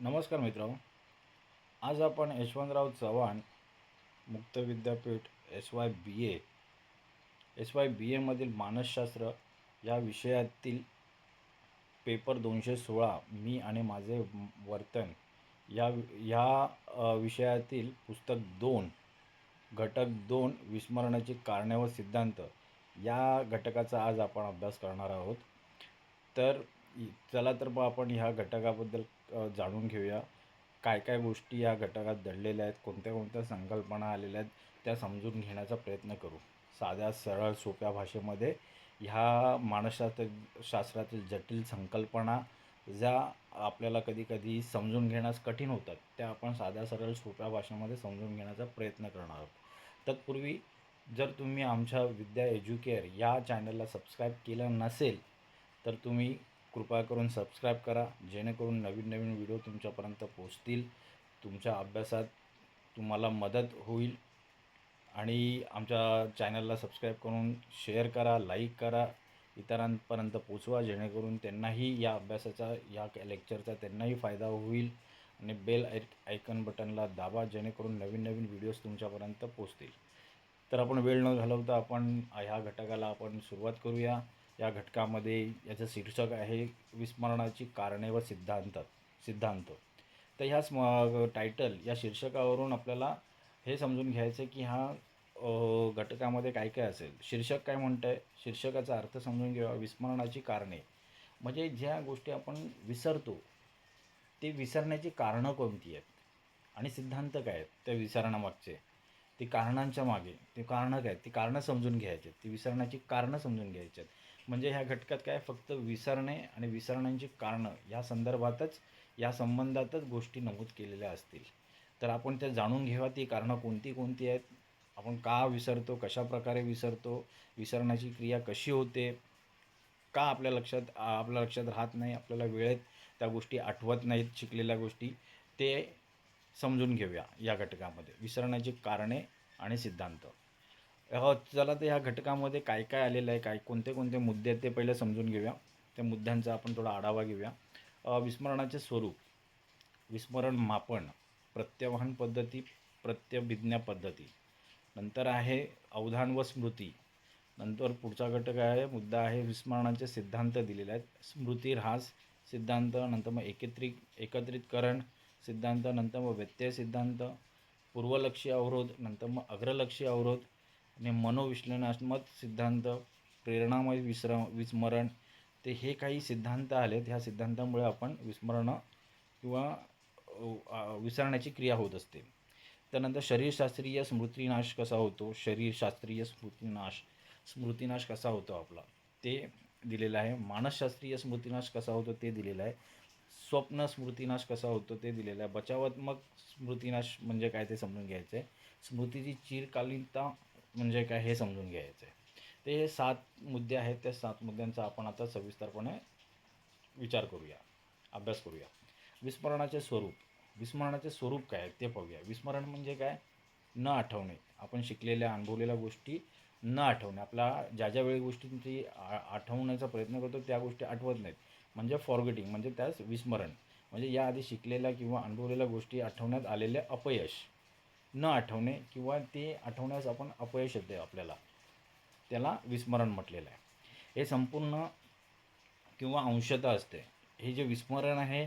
नमस्कार मित्र आज आपण यशवंतराव चव्हाण मुक्त विद्यापीठ S Y B A S Y B एमधील मानसशास्त्र या विषयातील पेपर दोनशे सोळा मी आणि माझे वर्तन या या विषयातील पुस्तक दोन घटक दोन विस्मरणाची कारणे व सिद्धांत या घटकाचा आज आपण अभ्यास करणार आहोत. तर चला तर मग आपण ह्या घटकाबद्दल जाणून घेऊया. काय काय गोष्टी या घटकात दडलेल्या आहेत? कोणत्या कोणत्या संकल्पना आलेल्या आहेत? त्या समजून घेण्याचा प्रयत्न करू. साध्या सरळ सोप्या भाषेमध्ये ह्या मानसशास्त्र शास्त्रातील जटिल संकल्पना ज्या आपल्याला कधीकधी समजून घेण्यास कठीण होतात त्या आपण साध्या सरळ सोप्या भाषेमध्ये समजून घेण्याचा प्रयत्न करणार आहोत. तत्पूर्वी जर तुम्ही आमच्या विद्या एज्युकेअर या चॅनलला सबस्क्राईब केलं नसेल तर तुम्ही कृपा करून सबस्क्राईब करा जेणेकरून नवीन नवीन व्हिडिओ तुमच्यापर्यंत पोचतील तुमच्या अभ्यासात तुम्हाला मदत होईल. आणि आमच्या चॅनलला सबस्क्राईब करून शेअर करा लाईक करा इतरांपर्यंत पोचवा जेणेकरून त्यांनाही या अभ्यासाचा या लेक्चरचा त्यांनाही फायदा होईल. आणि बेल आय आयकन बटनला दाबा जेणेकरून नवीन नवीन व्हिडिओज तुमच्यापर्यंत पोचतील तर आपण वेळ न घालवता आपण ह्या घटकाला आपण सुरुवात करूया. या घटकामध्ये याचं शीर्षक आहे विस्मरणाची कारणे व सिद्धांत सिद्धांत. तर ह्या स्म टायटल या शीर्षकावरून आपल्याला हे समजून घ्यायचं की हा घटकामध्ये काय काय असेल. शीर्षक काय म्हणतं आहे शीर्षकाचा अर्थ समजून घ्यावा. विस्मरणाची कारणे. म्हणजे ज्या गोष्टी आपण विसरतो ते विसरण्याची कारणं कोणती आहेत? आणि सिद्धांत काय आहेत? त्या विसरणामागचे ती कारणांच्या मागे. ते कारणं काय आहेत? ती कारणं समजून घ्यायची आहेत. ती विसरण्याची कारणं समजून घ्यायची आहेत. म्हणजे ह्या घटकात काय फक्त विसरणे आणि विसरण्यांची कारणं या संदर्भातच या संबंधातच गोष्टी नमूद केलेल्या असतील. तर आपण त्या जाणून घेऊया ती कारणं कोणती कोणती आहेत? आपण का विसरतो कशा प्रकारे विसरतो विसरण्याची क्रिया कशी होते? का आपल्या लक्षात आपल्या लक्षात राहत नाही आपल्याला वेळेत त्या गोष्टी आठवत नाहीत शिकलेल्या गोष्टी ते समजून घेऊया या घटकामध्ये. विसरण्याची कारणे आणि सिद्धांत. अह, चला तर ह्या घटकामध्ये काय काय आलेलं आहे काय कोणते कोणते मुद्दे आहेत ते पहिले समजून घेऊया. त्या मुद्द्यांचा आपण थोडा आढावा घेऊया. विस्मरणाचे स्वरूप विस्मरण मापन प्रत्यवहन पद्धती प्रत्यभिज्ञा पद्धती. नंतर आहे अवधान व स्मृती. नंतर पुढचा घटक आहे मुद्दा आहे विस्मरणाचे सिद्धांत दिलेले आहेत. स्मृती ऱ्हास सिद्धांत नंतर मग एकत्रित एकत्रितकरण सिद्धांत नंतर मग व्यत्यय सिद्धांत पूर्वलक्षी अवरोध नंतर मग अग्रलक्षी अवरोध आणि मनोविश्लेषणात्मक सिद्धांत प्रेरणामय विसर विस्मरण ते हे काही सिद्धांत आलेत. ह्या सिद्धांतामुळे आपण विस्मरणं किंवा विसरण्याची क्रिया होत असते. त्यानंतर शरीरशास्त्रीय स्मृतिनाश कसा होतो? शरीरशास्त्रीय स्मृतिनाश स्मृतिनाश कसा होतो आपला? ते दिलेलं आहे. मानसशास्त्रीय स्मृतिनाश कसा होतो? ते दिलेलं आहे. स्वप्न स्मृतिनाश कसा होतो? ते दिलेलं आहे. बचावात्मक स्मृतिनाश म्हणजे काय ते समजून घ्यायचं आहे स्मृतीची चिरकालीनता म्हणजे काय हे समजून घ्यायचं आहे ते हे सात मुद्दे आहेत त्या सात मुद्द्यांचा आपण आता सविस्तरपणे विचार करूया अभ्यास करूया. विस्मरणाचे स्वरूप. विस्मरणाचे स्वरूप काय आहे ते पाहूया. विस्मरण म्हणजे काय? न आठवणे. आपण शिकलेल्या अनुभवलेल्या गोष्टी न आठवणे. आपला ज्या ज्या वेळी गोष्टींची आ- आठवण्याचा प्रयत्न करतो त्या गोष्टी आठवत नाहीत. म्हणजे फॉरगेटिंग म्हणजे त्यास विस्मरण. म्हणजे याआधी शिकलेल्या किंवा अनुभवलेल्या गोष्टी आठवण्यात आलेले अपयश. न आठवणे किंवा ते आठवण्यास आपण अपयश येते आपल्याला. त्याला विस्मरण म्हटलेलं आहे. हे संपूर्ण किंवा अंशतः असते. हे जे विस्मरण आहे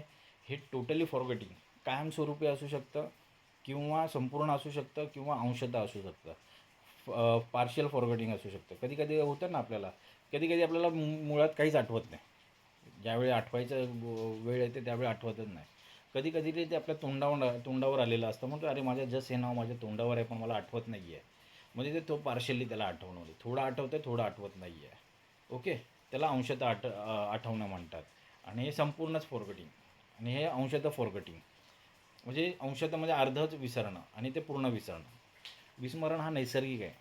हे टोटली फॉरगेटिंग कायमस्वरूपी असू शकतं किंवा संपूर्ण असू शकतं किंवा अंशतः असू शकतं. पार्शियल फॉरगेटिंग असू शकतं. कधी कधी होतं ना आपल्याला. कधी कधी आपल्याला मु- मुळात काहीच आठवत नाही. ज्यावेळी आठवायचं वेळ येते त्यावेळी आठवतच नाही. कधी कधी ते ते आपल्या तोंडावर तोंडावर आलेलं असतं. म्हणतो अरे माझ्या जस्ट हे नाव माझ्या तोंडावर आहे पण मला आठवत नाही आहे म्हणजे ते तो पार्शली त्याला आठवणं होते थोडं आठवतं थोडं आठवत नाही आहे ओके? त्याला अंशतः आठ आठवणं म्हणतात. आणि हे संपूर्णच फॉरगटिंग आणि हे अंशतः फॉरगटिंग म्हणजे अंशतः म्हणजे अर्धच विसरणं आणि ते पूर्ण विसरणं. विस्मरण हा नैसर्गिक आहे.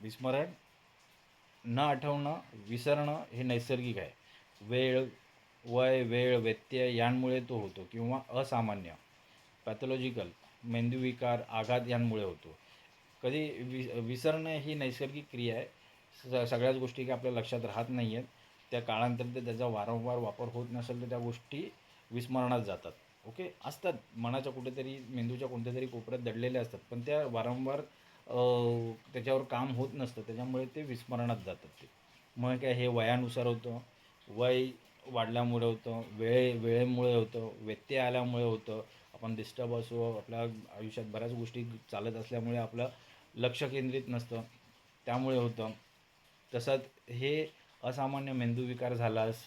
विस्मरण न आठवणं विसरणं हे नैसर्गिक आहे. वेळ वय वेळ व्यत्यय यांमुळे तो होतो किंवा असामान्य. पॅथॉलॉजिकल मेंदूविकार आघात यांमुळे होतो. कधी वि विसरणं ही नैसर्गिक क्रिया आहे. स सगळ्याच गोष्टी काही आपल्या लक्षात राहत नाही आहेत त्या काळांतर ते त्याचा वारंवार वापर होत नसेल तर त्या गोष्टी विस्मरणात जातात. ओके? असतात. मनाच्या कुठेतरी मेंदूच्या कोणत्या तरी कोपऱ्यात दडलेल्या असतात. पण त्या वारंवार त्याच्यावर काम होत नसतं. त्याच्यामुळे ते विस्मरणात जातात ते. मग काय हे वयानुसार होतं. वय वाढल्यामुळे होतं वेळे वेळेमुळे होतं व्यत्यय आल्यामुळे होतं. आपण डिस्टर्ब असो आपल्या आयुष्यात बऱ्याच गोष्टी चालत असल्यामुळे आपलं लक्ष केंद्रित नसतं. त्यामुळे होतं. तसंच हे असामान्य मेंदूविकार झालास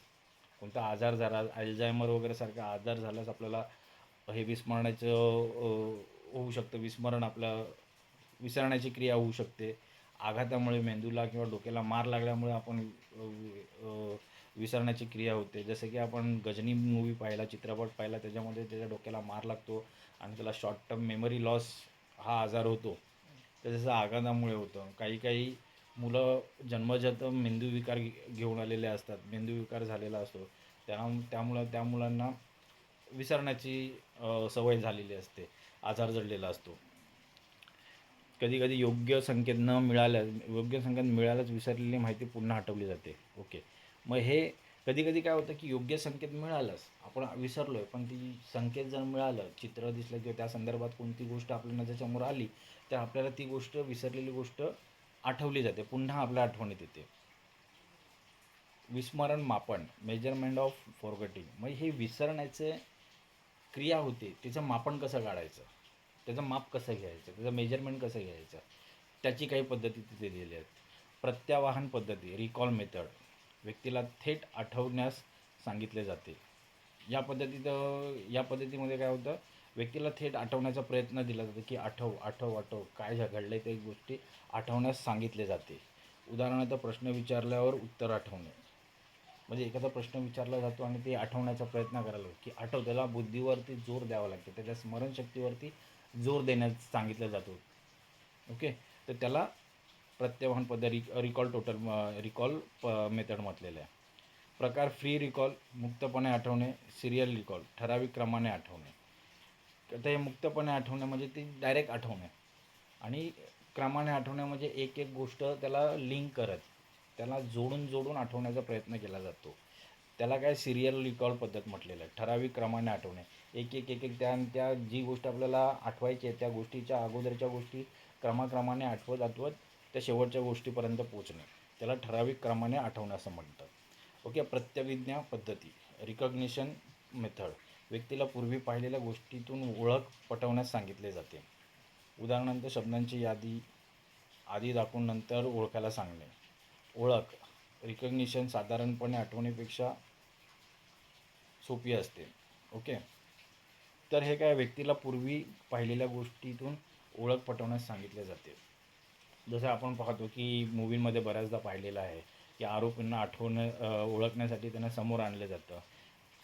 कोणता आजार झाला अल्झायमर वगैरे सारखा आजार झाल्यास आपल्याला हे विस्मरणाचं होऊ शकतं. विस्मरण आपलं विसरण्याची क्रिया होऊ शकते. आघातामुळे मेंदूला किंवा डोक्याला मार लागल्यामुळे आपण विसरण्याची क्रिया होते. जसं की आपण गजनी मूवी पाहिला चित्रपट पाहिला त्याच्यामध्ये त्याच्या डोक्याला मार लागतो आणि त्याला शॉर्ट टर्म मेमरी लॉस हा आजार होतो. तर जसं आघातामुळे होतं. काही काही मुलं जन्मजात मेंदूविकार घे- घेऊन आलेले असतात. मेंदू विकार झालेला असतो. त्या त्यामुळं त्या मुलांना विसरण्याची सवय झालेली असते. आजार जडलेला असतो. कधी कधी योग्य संकेत न मिळाल्यास योग्य संकेत मिळाल्याच विसरलेली माहिती पुन्हा आठवली जाते. ओके. मग हे कधी कधी काय होतं की योग्य संकेत मिळालंच आपण विसरलो आहे पण ती संकेत जर मिळालं चित्र दिसलं किंवा त्या संदर्भात कोणती गोष्ट आपल्या नजरेसमोर आली तर आपल्याला ती गोष्ट विसरलेली गोष्ट आठवली जाते. पुन्हा आपल्या आठवणीत येते. विस्मरण मापन मेजरमेंट ऑफ फॉरगटिंग मग हे विसरण्याचे क्रिया होते त्याचं मापन कसं काढायचं? त्याचं माप कसं घ्यायचं? त्याचं मेजरमेंट कसं घ्यायचं? त्याची काही पद्धती तिथे दिलेली आहेत. प्रत्यावाहन पद्धती रिकॉल मेथड व्यक्तीला थेट आठवण्यास सांगितले जाते. या पद्धतीत या पद्धतीमध्ये काय होतं? व्यक्तीला थेट आठवण्याचा प्रयत्न दिला जातो की आठव आठव आठव. काय घडलं आहे ते गोष्टी आठवण्यास सांगितले जाते. उदाहरणार्थ प्रश्न विचारल्यावर उत्तर आठवणे. म्हणजे एखादा प्रश्न विचारला जातो आणि ते आठवण्याचा प्रयत्न करायला लागतो की आठव त्याला बुद्धीवरती जोर द्यावा लागतो. त्याच्या स्मरणशक्तीवरती जोर देण्यास सांगितलं जातो. ओके तर त्याला प्रत्यवहन पद्धत रि रिकॉल टोटल रिकॉल प मेथड म्हटलेलं आहे. प्रकार फ्री रिकॉल मुक्तपणे आठवणे सिरियल रिकॉल ठराविक क्रमाने आठवणे. तर हे मुक्तपणे आठवणे म्हणजे ती डायरेक्ट आठवणे. आणि क्रमाने आठवणे म्हणजे एक एक गोष्ट त्याला लिंक करत त्याला जोडून जोडून आठवण्याचा प्रयत्न केला जातो. त्याला काय सिरियल रिकॉल पद्धत म्हटलेलं आहे. ठराविक क्रमाने आठवणे. एक एक एक एक त्या त्या जी गोष्ट आपल्याला आठवायची आहे त्या गोष्टीच्या अगोदरच्या गोष्टी क्रमाक्रमाने आठवत आठवत त्या शेवटच्या गोष्टीपर्यंत पोचणे त्याला ठराविक क्रमाने आठवणं असं म्हणतात. ओके प्रत्यविज्ञा पद्धती. रिकग्निशन मेथड व्यक्तीला पूर्वी पाहिलेल्या गोष्टीतून ओळख पटवण्यास सांगितले जाते. उदाहरणार्थ शब्दांची यादी आधी दाखवून नंतर ओळखायला सांगणे. ओळख. रिकग्निशन साधारणपणे आठवणीपेक्षा सोपी असते. ओके? तर हे काय व्यक्तीला पूर्वी पाहिलेल्या गोष्टीतून ओळख पटवण्यास सांगितले जाते. जसं आपण पाहतो की मूवीमध्ये बऱ्याचदा पाहिलेलं आहे की आरोपींना आठवणं ओळखण्यासाठी त्यांना समोर आणलं जातं.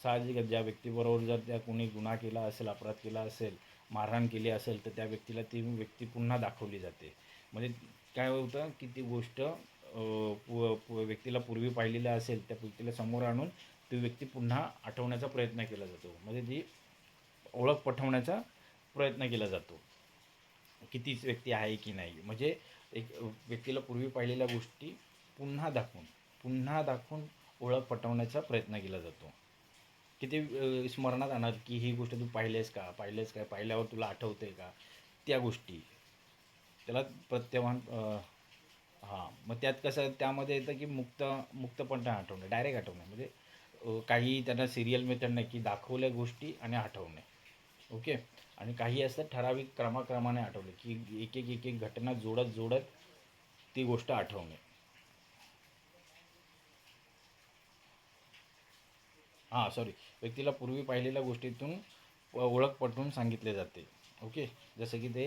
साहजिकच ज्या व्यक्तीबरोबर जर त्या कोणी गुन्हा केला असेल अपराध केला असेल मारहाण केली असेल तर त्या व्यक्तीला ती व्यक्ती पुन्हा दाखवली जाते. म्हणजे काय होतं की ती गोष्ट व्यक्तीला पूर्वी पाहिलेलं असेल त्या व्यक्तीला समोर आणून ती व्यक्ती पुन्हा आठवण्याचा प्रयत्न केला जातो. म्हणजे ती ओळख पटवण्याचा प्रयत्न केला जातो. की तीच व्यक्ती आहे की नाही? म्हणजे एक व्यक्तीला पूर्वी पाहिलेल्या गोष्टी पुन्हा दाखवून पुन्हा दाखवून ओळख पटवण्याचा प्रयत्न केला जातो. किती स्मरणात आणणार की ही गोष्ट तू पाहिलेस का? पाहिलेस काय? पाहिल्यावर तुला आठवते का? त्या गोष्टी. त्याला प्रत्यवान हां. मग त्यात कसं त्यामध्ये येतं की मुक्त मुक्तपणे आठवणे डायरेक्ट आठवणे. म्हणजे काही त्यांना सिरियल मेथड नाही की दाखवल्या गोष्टी आणि आठवणे. ओके? आणि काही असं ठराविक क्रमाक्रमाने आठवले की एक एक एक एक घटना जोडत जोडत ती गोष्ट आठवणे. हां सॉरी व्यक्तीला पूर्वी पाहिलेल्या गोष्टीतून ओळख पटवून सांगितले जाते. ओके? जसं की ते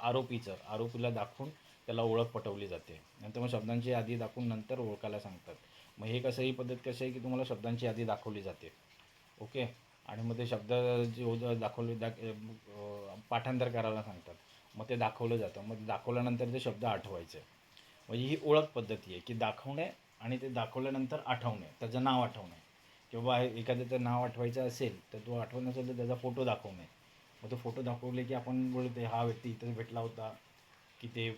आरोपीचं आरोपीला दाखवून त्याला ओळख पटवली जाते. नंतर मग शब्दांची यादी दाखवून नंतर ओळखायला सांगतात. मग हे कसं ही पद्धत कशी आहे की तुम्हाला शब्दांची यादी दाखवली जाते. ओके? आणि मग ते शब्द जे दाखवले दाख पाठांतर करायला सांगतात. मग ते दाखवलं जातं. मग दाखवल्यानंतर ते शब्द आठवायचे. म्हणजे ही ओळख पद्धती आहे की दाखवणे आणि ते दाखवल्यानंतर आठवणे त्याचं नाव आठवणे. किंवा एखाद्याचं नाव आठवायचं असेल तर तो आठवत नसेल तर त्याचा फोटो दाखवणे. मग तो फोटो दाखवले की आपण बोलते हा व्यक्ती इथं भेटला होता की ते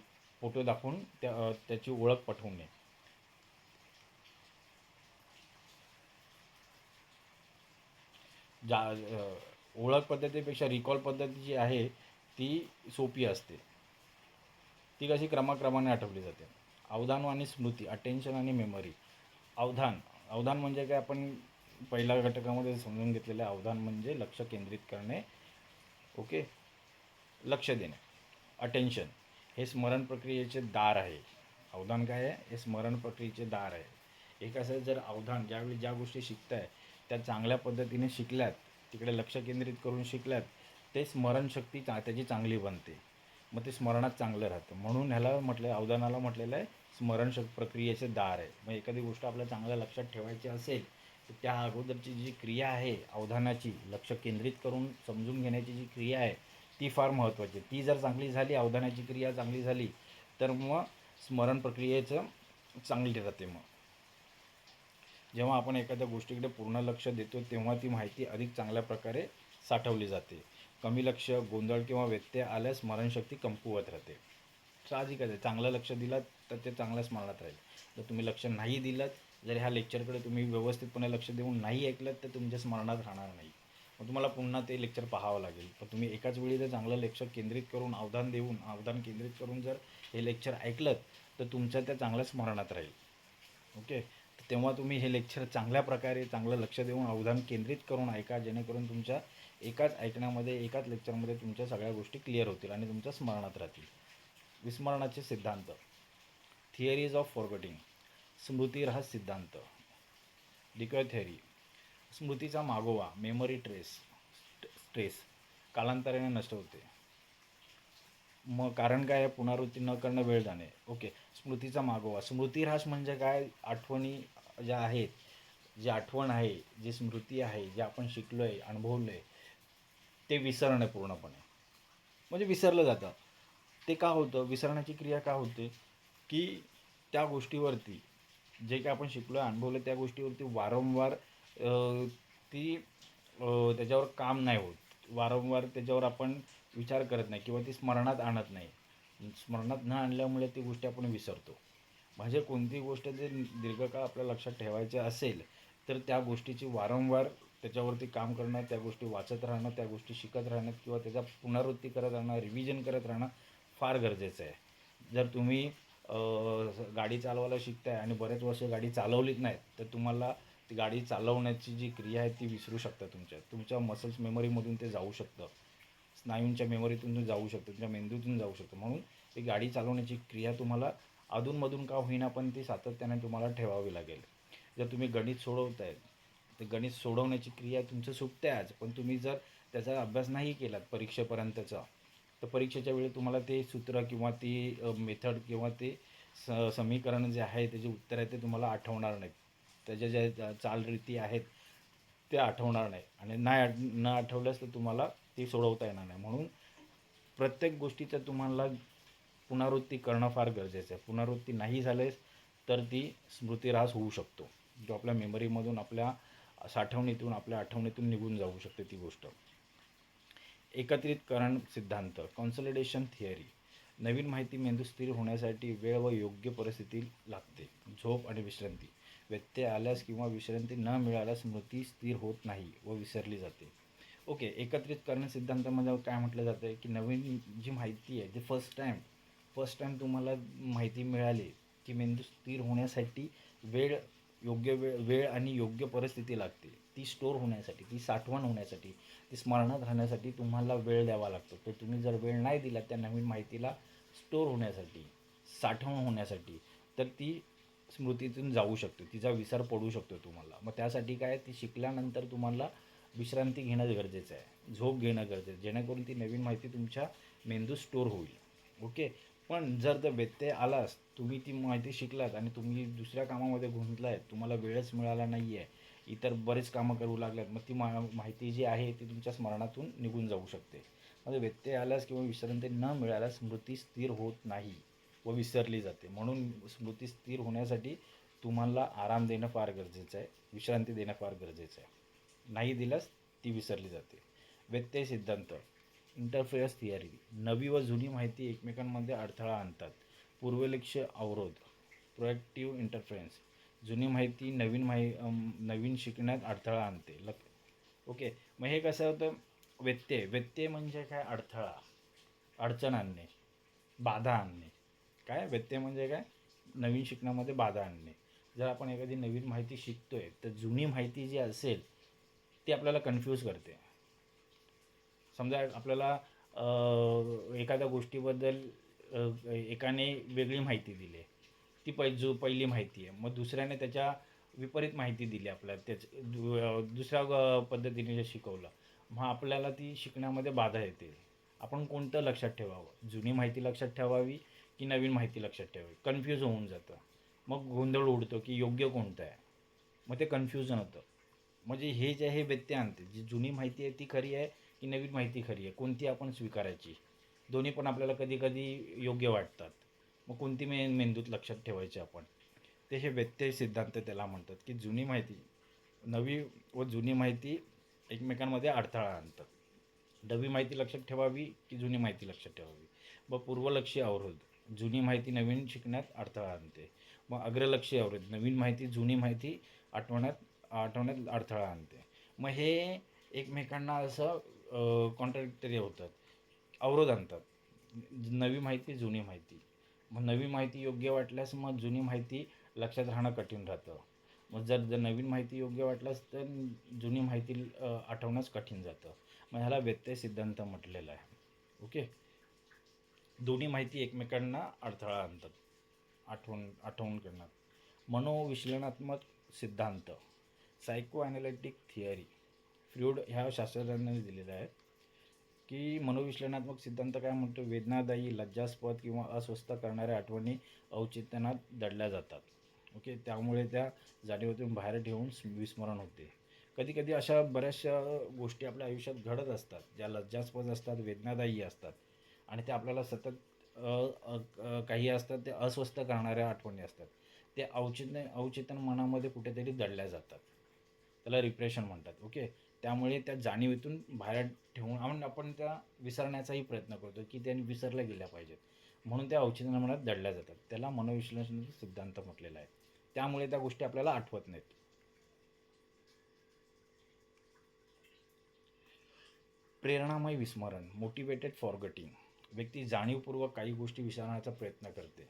फोटो दाखवून त्या त्याची ओळख पटवणे. जा ओळख पद्धतीपेक्षा रिकॉल पद्धती जी आहे ती सोपी असते. ती कशी क्रमाक्रमाने आठवली जाते? अवधान आणि स्मृती अटेन्शन आणि मेमरी अवधान अवधान म्हणजे काय? आपण पहिल्या घटकामध्ये समजून घेतलेलं आहे. अवधान म्हणजे लक्ष केंद्रित करणे ओके? लक्ष देणे. अटेन्शन हे स्मरण प्रक्रियेचे दार आहे. अवधान काय आहे? हे स्मरण प्रक्रियेचे दार आहे. एक असं जर अवधान ज्यावेळी ज्या गोष्टी शिकताय त्या चांगल्या पद्धतीने शिकल्यात तिकडे लक्ष केंद्रित करून शिकल्यात ते स्मरणशक्ती चा त्याची चांगली बनते. मग ते स्मरणात चांगलं राहतं. म्हणून ह्याला म्हटलं अवधानाला म्हटलेलं आहे स्मरणशक् प्रक्रियेचे दार आहे. मग एखादी गोष्ट आपल्या चांगल्या लक्षात ठेवायची असेल तर त्या अगोदरची जी क्रिया आहे अवधानाची लक्ष केंद्रित करून समजून घेण्याची जी क्रिया आहे ती फार महत्त्वाची आहे. ती जर चांगली झाली अवधानाची क्रिया चांगली झाली तर मग स्मरण प्रक्रियेचं चांगली राहते मग. जेव्हा आपण एखाद्या गोष्टीकडे पूर्ण लक्ष देतो तेव्हा ती माहिती अधिक चांगल्या प्रकारे साठवली जाते. कमी लक्ष गोंधळ किंवा व्यत्यय आल्यास स्मरणशक्ती कमकुवत राहते. साहजिकच आहे. चांगलं लक्ष दिलं तर ते चांगल्या स्मरणात राहील. जर तुम्ही लक्ष नाही दिलं जर ह्या लेक्चरकडे तुम्ही व्यवस्थितपणे लक्ष देऊन नाही ऐकलं तर तुमच्या स्मरणात राहणार नाही. मग तुम्हाला पुन्हा ते लेक्चर पाहावं लागेल. पण तुम्ही एकाच वेळी जर चांगलं लेक्चर केंद्रित करून अवधान देऊन अवधान केंद्रित करून जर हे लेक्चर ऐकलं तर तुमच्या त्या चांगल्या स्मरणात राहील. ओके? तेव्हा तुम्ही हे लेक्चर चांगल्या प्रकारे चांगलं लक्ष देऊन अवधान केंद्रित करून ऐका जेणेकरून तुमच्या एकाच ऐकण्यामध्ये एकाच लेक्चरमध्ये तुमच्या सगळ्या गोष्टी क्लिअर होतील आणि तुमच्या स्मरणात राहतील. विस्मरणाचे सिद्धांत. थिअरीज ऑफ फॉरगटिंग स्मृती रहास सिद्धांत. डिकॉय थेअरी स्मृतीचा मागोवा मेमरी ट्रेस ट्रेस कालांतराने नष्ट होते. मग कारण काय आहे? पुनरावृत्ती न करणं वेळ जाणे. ओके स्मृतीचा मागोवा. स्मृतिऱ्हास म्हणजे काय? आठवणी ज्या आहेत जी आठवण आहे जी स्मृती आहे जे आपण शिकलो आहे अनुभवलं आहे ते विसरणं पूर्णपणे. म्हणजे विसरलं जातं. ते का होतं? विसरण्याची क्रिया का होते? की त्या गोष्टीवरती जे काही आपण शिकलो आहे अनुभवलं त्या गोष्टीवरती वारंवार ती त्याच्यावर काम नाही होत. वारंवार त्याच्यावर आपण विचार करत नाही किंवा ती स्मरणात आणत नाही. स्मरणात न आणल्यामुळे ती गोष्टी आपण विसरतो. म्हणजे कोणती गोष्ट जर दीर्घकाळ आपल्या लक्षात ठेवायची असेल तर त्या गोष्टीची वारंवार त्याच्यावरती काम करणं त्या गोष्टी वाचत राहणं त्या गोष्टी शिकत राहणं किंवा त्याचा पुनरावृत्ती करत राहणं रिव्हिजन करत राहणं फार गरजेचं आहे. जर तुम्ही गाडी चालवायला शिकताय आणि बरेच वर्ष गाडी चालवलीच नाहीत तर तुम्हाला ती गाडी चालवण्याची जी क्रिया आहे ती विसरू शकता तुमच्या. तुमच्या मसल्स मेमरीमधून ते जाऊ शकतं. स्नायूंच्या मेमरीतून जाऊ शकतं तुमच्या मेंदूतून जाऊ शकतं. म्हणून ती गाडी चालवण्याची क्रिया तुम्हाला अधूनमधून का होईना पण ती सातत्याने तुम्हाला ठेवावी लागेल. जर तुम्ही गणित सोडवताय तर गणित सोडवण्याची क्रिया तुमचं सुटते आज पण तुम्ही जर त्याचा अभ्यास नाही केलात परीक्षेपर्यंतचा तर परीक्षेच्या वेळी तुम्हाला ते सूत्र किंवा ती मेथड किंवा ते स समीकरण जे आहे त्याचे उत्तर आहे ते तुम्हाला आठवणार नाहीत. त्याच्या ज्या चालरीती आहेत ते आठवणार नाही. आणि नाही आठ न आठवल्यास तर तुम्हाला ते सोडवता येणार नाही. म्हणून प्रत्येक गोष्टीचं तुम्हाला पुनरावृत्ती करणं फार गरजेचं आहे. पुनरावृत्ती नाही झालेस तर ती स्मृतिऱ्हास होऊ शकतो. जो आपल्या मेमरीमधून आपल्या साठवणीतून आपल्या आठवणीतून निघून जाऊ शकते ती गोष्ट. एकत्रितकरण सिद्धांत कॉन्सलिडेशन थिअरी नवीन माहिती मेंदू स्थिर होण्यासाठी वेळ व योग्य परिस्थिती लागते. झोप आणि विश्रांती. व्यत्यय आल्यास किंवा विश्रांती न मिळाल्यास स्मृती स्थिर होत नाही व विसरली जाते. ओके एकत्रितकरण सिद्धांतामध्ये काय म्हटलं जातं आहे की नवीन जी माहिती आहे जी फर्स्ट टाईम फर्स्ट टाईम तुम्हाला माहिती मिळाली की मेंदू स्थिर होण्यासाठी वेळ योग्य वेळ वेळ आणि योग्य परिस्थिती लागते. ती स्टोर होण्यासाठी ती साठवण होण्यासाठी ती स्मरणात राहण्यासाठी तुम्हाला वेळ द्यावा लागतो. तर तुम्ही जर वेळ नाही दिला त्या नवीन माहितीला स्टोर होण्यासाठी साठवण होण्यासाठी तर ती स्मृतीतून जाऊ शकते. तिचा विसर पडू शकतो तुम्हाला. मग त्यासाठी काय? ती शिकल्यानंतर तुम्हाला विश्रांती घेणं गरजेचं आहे. झोप घेणं गरजेचं आहे. जेणेकरून ती नवीन माहिती तुमच्या मेंदू स्टोर होईल. ओके? पण जर तर व्यत्यय आलास तुम्ही ती माहिती शिकलात आणि तुम्ही दुसऱ्या कामामध्ये गुंतलाय तुम्हाला वेळच मिळाला नाही आहे इतर बरेच कामं करू लागल्यात मग ती मा माहिती जी आहे ती तुमच्या स्मरणातून निघून जाऊ शकते. मग व्यत्यय आल्यास किंवा विश्रांती न मिळाल्यास स्मृती स्थिर होत नाही व विसरली जाते. म्हणून स्मृती स्थिर होण्यासाठी तुम्हाला आराम देणं फार गरजेचं आहे विश्रांती देणं फार गरजेचं आहे. नाही दिल्यास ती विसरली जाते. व्यत्यय सिद्धांत. इंटरफेअर्स थिअरी नवी व जुनी माहिती एकमेकांमध्ये अडथळा आणतात. पूर्वलक्ष अवरोध. प्रोएक्टिव्ह इंटरफेरन्स जुनी माहिती नवीन माहि नवीन शिकण्यात अडथळा आणते. Luck okay. मग हे कसं होतं? व्यत्यय. व्यत्यय म्हणजे काय? अडथळा. अडचण आणणे. बाधा आणणे. काय? व्यत्यय म्हणजे काय? नवीन शिकण्यामध्ये बाधा आणणे. जर आपण एखादी नवीन माहिती शिकतोय तर जुनी माहिती जी असेल ती आपल्याला कन्फ्यूज करते. समजा आपल्याला एखाद्या गोष्टीबद्दल एकाने वेगळी माहिती दिली. आहे ती पै जो पहिली माहिती आहे. मग दुसऱ्याने त्याच्या विपरीत माहिती दिली आपल्याला. त्याच दु दुसऱ्या पद्धतीने जे शिकवलं. मग आपल्याला ती शिकण्यामध्ये बाधा येते. आपण कोणतं लक्षात ठेवावं? जुनी माहिती लक्षात ठेवावी की नवीन माहिती लक्षात ठेवावी? कन्फ्यूज होऊन जातं. मग गोंधळ उडतो की योग्य कोणतं आहे? मग ते कन्फ्युजन होतं. म्हणजे हे जे आहे व्यत्यय आणते. जी जुनी माहिती आहे ती खरी आहे की नवीन माहिती खरी आहे. कोणती आपण स्वीकारायची? दोन्ही पण आपल्याला कधी कधी योग्य वाटतात. मग कोणती मे मेंदूत लक्षात ठेवायची आपण? ते हे व्यत्यय सिद्धांत त्याला म्हणतात की जुनी माहिती नवी व जुनी माहिती एकमेकांमध्ये अडथळा आणतात. नवी माहिती लक्षात ठेवावी की जुनी माहिती लक्षात ठेवावी? व पूर्वलक्षी अवरोध जुनी माहिती नवीन शिकण्यात अडथळा आणते. मग अग्रलक्षी अवरोध नवीन माहिती जुनी माहिती आठवण्यात आठवण्यात अडथळा आणते. मग हे एकमेकांना असं कॉन्ट्रॅक्टरी होतात. अवरोध आणतात. नवी माहिती जुनी माहिती. मग नवी माहिती योग्य वाटल्यास मग जुनी माहिती लक्षात राहणं कठीण राहतं. मग जर जर नवीन माहिती योग्य वाटल्यास तर जुनी माहिती आठवणंच कठीण जातं. मग ह्याला व्यत्यय सिद्धांत म्हटलेला आहे. ओके? दोन्ही माहिती एकमेकांना अडथळा आणतात. आठवण आठवण करणार मनोविश्लेषणात्मक सिद्धांत. सायको ॲनालिटिक थिअरी फ्र्यूड ह्या शास्त्रज्ञांनी दिलेला आहे की मनोविश्लेषणात्मक सिद्धांत काय म्हणतो? वेदनादायी लज्जास्पद किंवा अस्वस्थ करणाऱ्या आठवणी अवचेतनात दडल्या जातात. ओके त्यामुळे त्या जाणीवेतून बाहेर ठेवून विस्मरण होते. कधी कधी अशा बऱ्याचशा गोष्टी आपल्या आयुष्यात घडत असतात ज्या लज्जास्पद असतात वेदनादायी असतात आणि त्या आपल्याला सतत काही असतात ते अस्वस्थ करणाऱ्या आठवणी असतात. ते औचित्य अवचेतन मनामध्ये कुठेतरी दडल्या जातात. त्याला रिप्रेशन म्हणतात. ओके त्यामुळे त्या जाणीवेतून बाहेर ठेवून आपण आपण त्या विसरण्याचाही प्रयत्न करतो की त्यांनी विसरल्या गेल्या पाहिजेत. म्हणून त्या औचित्य मनात दडल्या जातात. त्याला मनोविश्लेषणाचा सिद्धांत म्हटलेला आहे. त्यामुळे त्या गोष्टी आपल्याला आठवत नाहीत. प्रेरणामय विस्मरण मोटिवेटेड फॉरगटिंग व्यक्ती जाणीवपूर्वक काही गोष्टी विसरण्याचा प्रयत्न करते.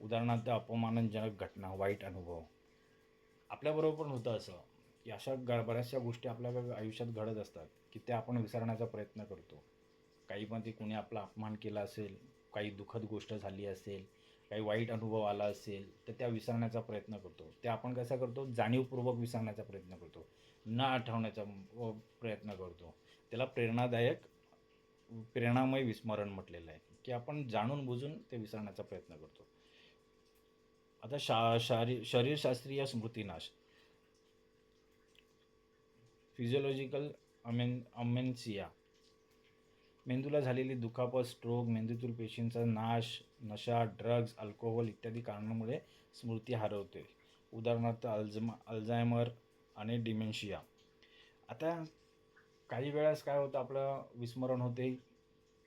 उदाहरणार्थ अपमानजनक घटना वाईट अनुभव. आपल्याबरोबर पण होतं असं. अशा ग बऱ्याचशा गोष्टी आपल्या आयुष्यात घडत असतात की त्या आपण विसरण्याचा प्रयत्न करतो. काही पण ते कुणी आपला अपमान केला असेल काही दुःखद गोष्ट झाली असेल काही वाईट अनुभव आला असेल तर त्या विसरण्याचा प्रयत्न करतो. ते आपण कसा करतो? जाणीवपूर्वक विसरण्याचा प्रयत्न करतो. न आठवण्याचा प्रयत्न करतो. त्याला प्रेरणादायक प्रेरणामय विस्मरण म्हटलेलं आहे की आपण जाणून बुजून ते विसरण्याचा प्रयत्न करतो. आता शा शारी शरीरशास्त्रीय स्मृतिनाश फिजिओलॉजिकल अमेन अमेन्सिया मेंदूला झालेली दुखापत स्ट्रोक मेंदूतील पेशींचा नाश नशा ड्रग्ज अल्कोहोल इत्यादी कारणांमुळे स्मृती हरवते. उदाहरणार्थ अल्झमा अल्झायमर आणि डिमेन्शिया आता काही वेळास काय होतं आपलं विस्मरण होते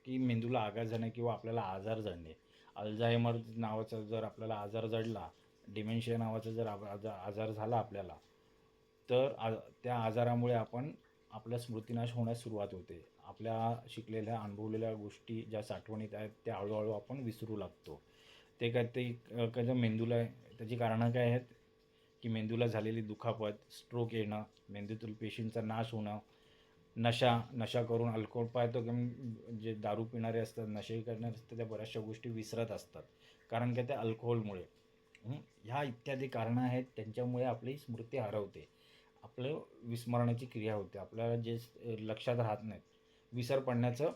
की मेंदूला आघात जाणे किंवा आपल्याला आजार जडणे अल्झायमर नावाचा जर आपल्याला आजार जडला डिमेन्शिया नावाचा जर आजार आजार झाला आपल्याला तर आ त्या आजारामुळे आपण आपला स्मृतिनाश होण्यास सुरुवात होते. आपल्या शिकलेल्या अनुभवलेल्या गोष्टी ज्या साठवणीत आहेत त्या हळूहळू आपण विसरू लागतो. ते काय ते अ, कसं मेंदूला त्याची कारणं काय आहेत? की मेंदूला झालेली दुखापत स्ट्रोक येणं मेंदूतील पेशींचा नाश होणं नशा नशा करून अल्कोहोल पाहतो की जे दारू पिणारे असतात नशे करणारे असतात त्या बऱ्याचशा गोष्टी विसरत असतात. कारण की त्या अल्कोहोलमुळे ह्या इत्यादी कारणं आहेत त्यांच्यामुळे आपली स्मृती हरवते. आपलं विस्मरणाची क्रिया होते. आपल्याला जे लक्षात राहत नाहीत. विसर पडण्याचं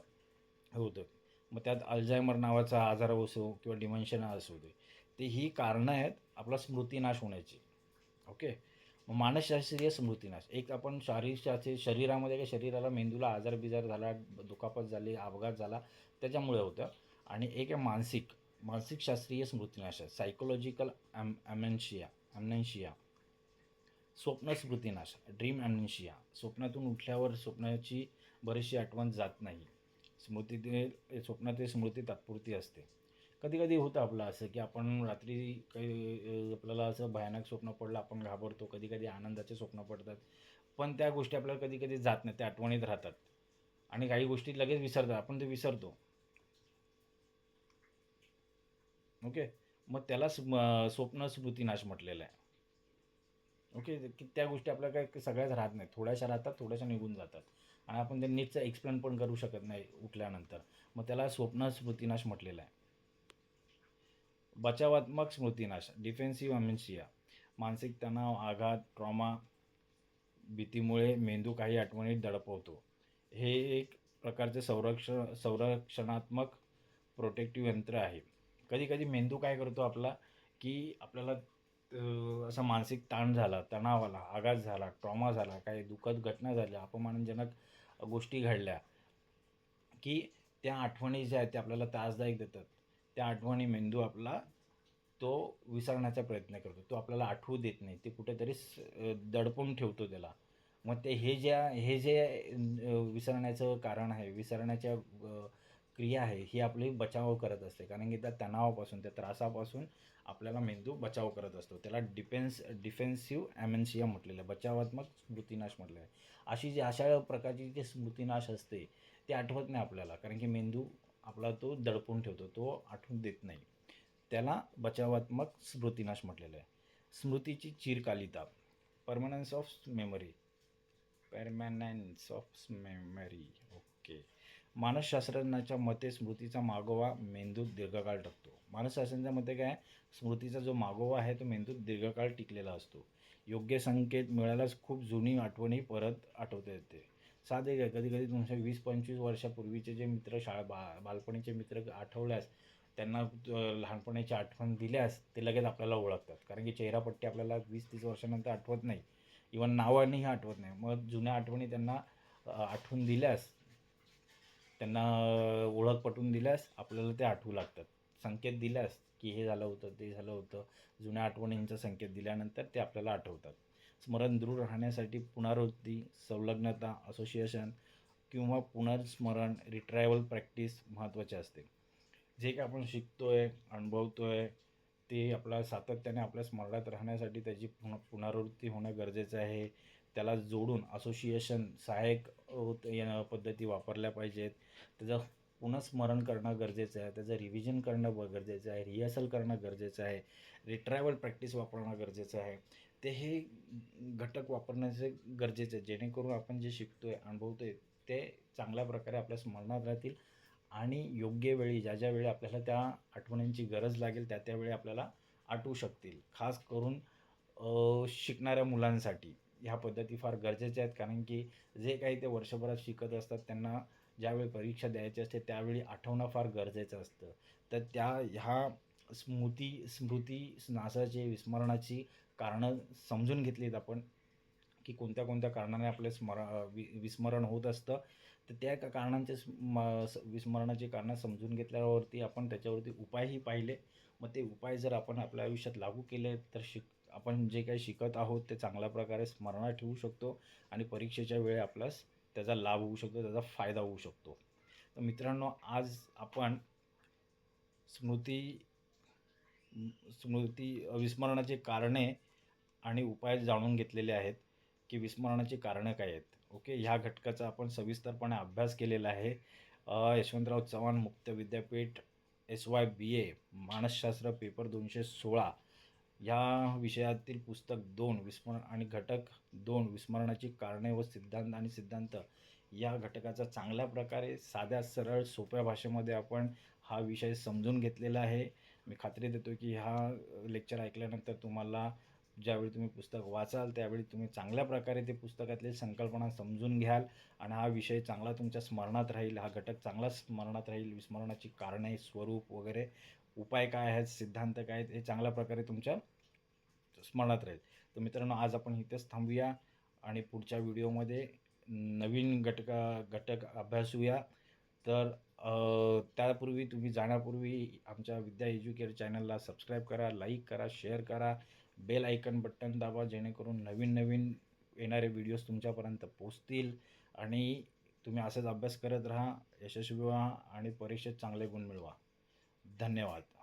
होतं. मग त्यात अल्झायमर नावाचा आजार असो किंवा डिमेन्शिया असू दे. ते ही कारणं आहेत आपला स्मृतीनाश होण्याची. ओके? मग मानसशास्त्रीय स्मृतीनाश. एक आपण शारीरशास्त्रीय शरीरामध्ये काय शरीराला मेंदूला आजार बिजार झाला दुखापत झाली अपघात झाला त्याच्यामुळे होतं. आणि एक आहे मानसिक. मानसिक शास्त्रीय स्मृतीनाश आहे. सायकोलॉजिकल ॲम ॲमेन्शिया ॲमनेन्शिया स्वप्न स्मृतीनाश ड्रीम ॲमनेन्शिया स्वप्नातून उठल्यावर स्वप्नाची बरीचशी आठवण जात नाही. स्मृती स्वप्नातील स्मृती तात्पुरती असते. कधी कधी होतं आपलं असं की आपण रात्री काही आपल्याला असं भयानक स्वप्न पडलं आपण घाबरतो. कधी कधी आनंदाचे स्वप्न पडतात. पण त्या गोष्टी आपल्याला कधी कधी जात नाही त्या आठवणीत राहतात. आणि काही गोष्टी लगेच विसरतात. आपण ते विसरतो. ओके? मग त्याला स्म स्वप्न स्मृतिनाश म्हटलेलं आहे. ओके? की त्या गोष्टी आपल्या काय सगळ्याच राहत नाही थोड्याशा राहतात थोड्याशा निघून जातात. आणि आपण ते नीटचं एक्सप्लेन पण करू शकत नाही उठल्यानंतर. मग त्याला स्वप्न स्मृतिनाश म्हटलेला आहे. बचावात्मक स्मृतिनाश डिफेन्सिव्ह अमेन्शिया मानसिक तणाव आघात ट्रॉमा भीतीमुळे मेंदू काही आठवणीत दडपवतो. हे एक प्रकारचे संरक्षण संरक्षणात्मक प्रोटेक्टिव्ह यंत्र आहे. कधी कधी मेंदू काय करतो आपला की आपल्याला असा मानसिक ताण झाला तणाव आला आघात झाला ट्रॉमा झाला काही दुःखद घटना झाल्या अपमानजनक गोष्टी घडल्या की त्या आठवणी ज्या आहेत त्या आपल्याला त्रासदायक देतात. त्या आठवणी मेंदू आपला तो विसरण्याचा प्रयत्न करतो. तो आपल्याला आठवू देत नाही. ते कुठेतरी स- दडपून ठेवतो त्याला. मग ते हे ज्या हे जे विसरण्याचं कारण आहे विसरण्याच्या क्रिया आहे ही आपली बचाव करत असते. कारण की त्या तणावापासून त्या त्रासापासून आपल्याला मेंदू बचाव करत असतो. त्याला डिफेन्स डिफेन्सिव्ह ॲमेन्शिया म्हटलेलं आहे बचावात्मक स्मृतिनाश म्हटलेलं आहे. अशी जी अशा प्रकारची जी स्मृतिनाश असते ते आठवत नाही आपल्याला. कारण की मेंदू आपला तो दडपून ठेवतो तो आठवून देत नाही. त्याला बचावात्मक स्मृतिनाश म्हटलेलं आहे. स्मृतीची चिरकालिता permanence of memory permanence of memory okay मानसशास्त्रज्ञाच्या मते स्मृतीचा मागोवा मेंदूत दीर्घकाळ टाकतो. मानसशास्त्रांच्या मते काय? स्मृतीचा जो मागोवा आहे तो मेंदूत दीर्घकाळ टिकलेला असतो. योग्य संकेत मिळाल्यास खूप जुनी आठवणी परत आठवता येते. साधे काय? कधी कधी तुमच्या वीस पंचवीस वर्षापूर्वीचे जे मित्र शाळा बा बालपणीचे मित्र आठवल्यास त्यांना लहानपणाची आठवण दिल्यास ते लगेच आपल्याला ओळखतात. कारण की चेहरापट्टी आपल्याला वीस तीस वर्षानंतर आठवत नाही. इवन नावानेही आठवत नाही. मग जुन्या आठवणी त्यांना आठवून दिल्यास त्यांना ओळख पटवून दिल्यास आपल्याला ते आठवू लागतात. संकेत दिल्यास की हे झालं होतं ते झालं होतं. जुन्या आठवणींचा संकेत दिल्यानंतर ते आपल्याला आठवतात. स्मरण दृढ राहण्यासाठी पुनरावृत्ती संलग्नता असोसिएशन किंवा पुनर्स्मरण रिट्रायवल प्रॅक्टिस महत्त्वाचे असते. जे काही आपण शिकतो आहे अनुभवतो आहे ते आपला सातत्याने आपल्या स्मरणात राहण्यासाठी त्याची पुन पुनरावृत्ती होणं गरजेचं आहे. त्याला जोडून असोसिएशन सहाय्यक होत पद्धती वापरल्या पाहिजेत. त्याचं पुनस्मरण करणं गरजेचं आहे. त्याचं रिव्हिजन करणं ब- गरजेचं आहे. रिहर्सल करणं गरजेचं आहे. रिट्रायवल प्रॅक्टिस वापरणं गरजेचं आहे. ते हे घटक वापरण्याचे गरजेचं आहे. जेणेकरून आपण जे शिकतो आहे अनुभवतो आहे ते चांगल्या प्रकारे आपल्या स्मरणात राहतील आणि योग्य वेळी ज्या ज्या वेळी आपल्याला त्या आठवणींची गरज लागेल त्या त्यावेळी आपल्याला आठवू शकतील. खास करून शिकणाऱ्या मुलांसाठी. ह्या पद्धती फार गरजेच्या आहेत. कारण की जे काही ते वर्षभरात शिकत असतात त्यांना ज्यावेळी परीक्षा द्यायची असते त्यावेळी आठवणं फार गरजेचं असतं. तर त्या ह्या स्मृती स्मृती नासाचे विस्मरणाची कारणं समजून घेतलीत आपण की कोणत्या कोणत्या कारणाने आपले स्मर वि विस्मरण होत असतं. तर त्या कारणांचे स्म विस्मरणाची कारणं समजून घेतल्यावरती आपण त्याच्यावरती उपायही पाहिले. मग ते उपाय जर आपण आपल्या आयुष्यात लागू केले तर शिक आपण जे काही शिकत आहोत ते चांगल्या प्रकारे स्मरणात ठेवू शकतो आणि परीक्षेच्या वेळी आपल्यास त्याचा लाभ होऊ शकतो त्याचा फायदा होऊ शकतो. तर मित्रांनो आज आपण स्मृती स्मृती विस्मरणाची कारणे आणि उपाय जाणून घेतलेले आहेत की विस्मरणाची कारणं काय आहेत. ओके ह्या घटकाचा आपण सविस्तरपणे अभ्यास केलेला आहे. यशवंतराव चव्हाण मुक्त विद्यापीठ एस वाय बी ए मानसशास्त्र पेपर दोनशे सोळा या विषयातील पुस्तक दोन विस्मरण आणि घटक दोन विस्मरणाची कारणे व सिद्धांत आणि सिद्धांत या घटकाचा चांगल्या प्रकारे साध्या सरळ सोप्या भाषेमध्ये आपण हा विषय समजून घेतलेला आहे. मी खात्री देतो की हा लेक्चर ऐकल्यानंतर तुम्हाला ज्यावेळी तुम्ही पुस्तक वाचाल त्यावेळी तुम्ही चांगल्या प्रकारे ते पुस्तकातली संकल्पना समजून घ्याल आणि हा विषय चांगला तुमच्या स्मरणात राहील हा घटक चांगला स्मरणात राहील विस्मरणाची कारणे स्वरूप वगैरे उपाय काय आहेत सिद्धांत काय आहेत हे चांगल्या प्रकारे तुमच्या स्मरणात राहील. तर मित्रांनो आज आपण इथेच थांबूया आणि पुढच्या व्हिडिओमध्ये नवीन घटका घटक अभ्यासूया. तर त्यापूर्वी तुम्ही जाण्यापूर्वी आमच्या विद्या एज्युकेअर चॅनलला सबस्क्राईब करा लाईक करा शेअर करा बेल आयकन बटन दाबा जेणेकरून नवीन नवीन येणारे व्हिडिओज तुमच्यापर्यंत पोचतील. आणि तुम्ही असाच अभ्यास करत राहा यशस्वी व्हा आणि परीक्षेत चांगले गुण मिळवा. धन्यवाद.